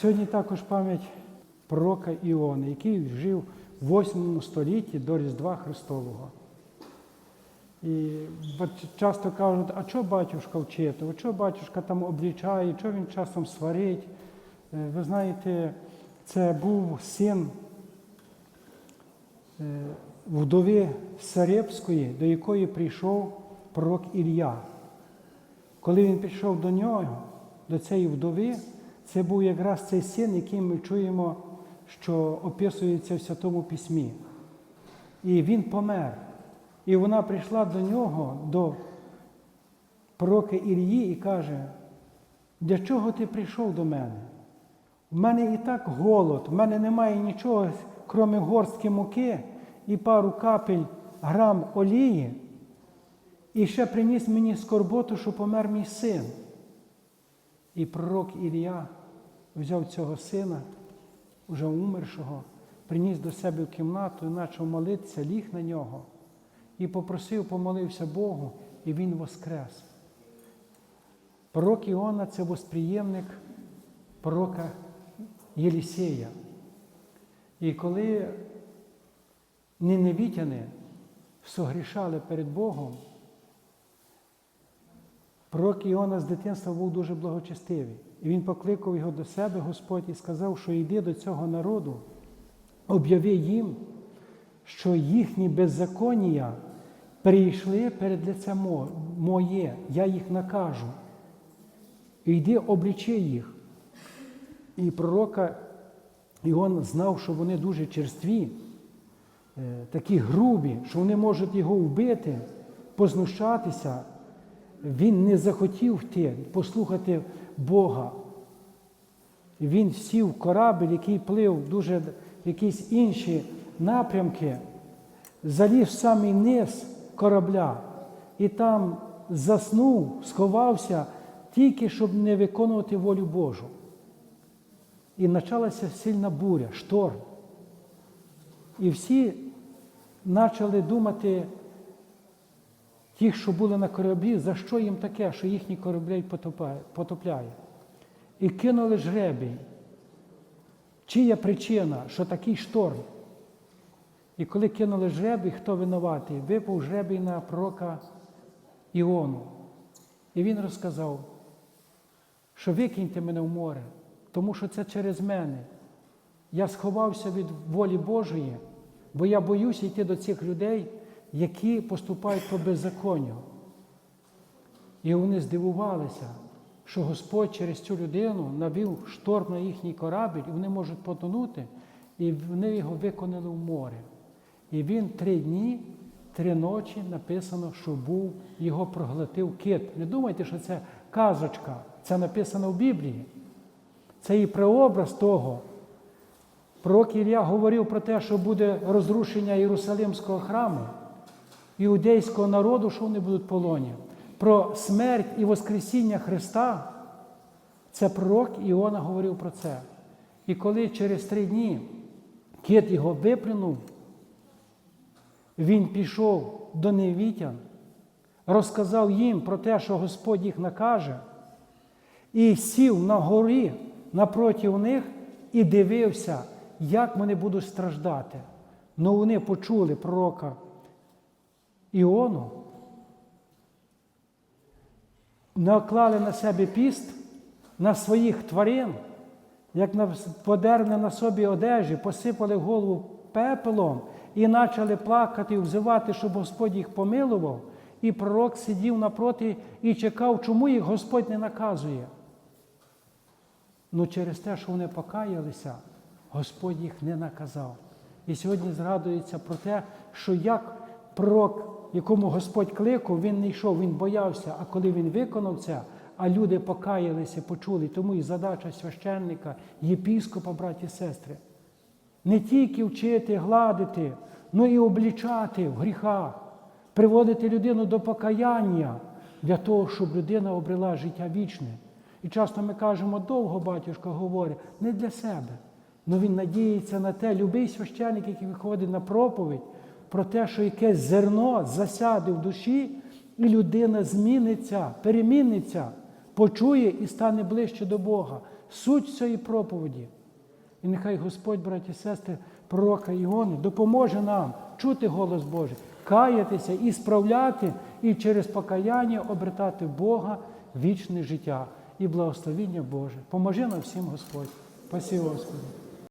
Сьогодні також пам'ять пророка Іони, який жив в 8 столітті до Різдва Христового. І часто кажуть, а що батюшка вчити, а що батюшка там облічає, що він часом сварить. Е, Ви знаєте, це був син е, вдови Сарепської, до якої прийшов пророк Ілля. Коли він прийшов до нього, до цієї вдови, це був якраз цей син, який ми чуємо, що описується в Святому Письмі. І він помер. І вона прийшла до нього, до пророка Ілії, і каже: для чого ти прийшов до мене? У мене і так голод, в мене немає нічого, крім горстки муки і пару капель грам олії. І ще приніс мені скорботу, що помер мій син. І пророк Ілія взяв цього сина, уже умершого, приніс до себе в кімнату і почав молитися, ліг на нього і попросив, помолився Богу, і він воскрес. Пророк Іона це восприємник пророка Єлісея. І коли неневітяни согрішали перед Богом, пророк Іона з дитинства був дуже благочестивий. І він покликав його до себе, Господь, і сказав, що йди до цього народу, об'яви їм, що їхні беззаконня прийшли перед лице моє, я їх накажу. І йди облічи їх. І пророка Іон знав, що вони дуже черстві, е, такі грубі, що вони можуть його вбити, познущатися. Він не захотів йти, послухати Бога. Він сів в корабель, який плив дуже в якісь інші напрямки, заліз в самий низ корабля і там заснув, сховався, тільки щоб не виконувати волю Божу. І почалася сильна буря, шторм. І всі почали думати, ті, що були на кораблі, за що їм таке, що їхні кораблі потопляє. І кинули жребій. Чия причина, що такий шторм? І коли кинули жребій, хто винуватий? Випав жребій на пророка Іону. І він розказав, що викиньте мене в море, тому що це через мене. Я сховався від волі Божої, бо я боюся йти до цих людей, які поступають по беззаконню. І вони здивувалися, що Господь через цю людину навів шторм на їхній корабль, і вони можуть потонути, і вони його виконали в море. І він три дні, три ночі написано, що був, його проглотив кит. Не думайте, що це казочка, це написано в Біблії. Це і прообраз того. Пророк Ілля говорив про те, що буде розрушення Єрусалимського храму, іудейського народу, що вони будуть в полоні. Про смерть і Воскресіння Христа. Це пророк Іона говорив про це. І коли через три дні кит його виплюнув, він пішов до невітян, розказав їм про те, що Господь їх накаже, і сів на горі напроти них і дивився, як вони будуть страждати. Ну вони почули пророка Іону, наклали на себе піст на своїх тварин, як подерне на собі одежі, посипали голову пепелом і почали плакати і взивати, щоб Господь їх помилував. І пророк сидів напроти і чекав, чому їх Господь не наказує. Ну через те, що вони покаялися, Господь їх не наказав. І сьогодні згадується про те, що як пророк, якому Господь кликав, він не йшов, він боявся, а коли він виконав це, а люди покаялися, почули. Тому і задача священника, єпіскопа, браті і сестри, не тільки вчити, гладити, але і облічати в гріхах, приводити людину до покаяння для того, щоб людина обрела життя вічне. І часто ми кажемо, довго батюшка говорить, не для себе. але він надіється на те, любий священник, який виходить на проповідь, про те, що якесь зерно засяде в душі, і людина зміниться, переміниться, почує і стане ближче до Бога. суть цієї проповіді. І нехай Господь, браті і сестри, пророка Іони допоможе нам чути голос Божий, каятися і справляти, і через покаяння обертати Бога вічне життя і благословіння Боже. Поможи нам всім Господь. Спасибо, Господи.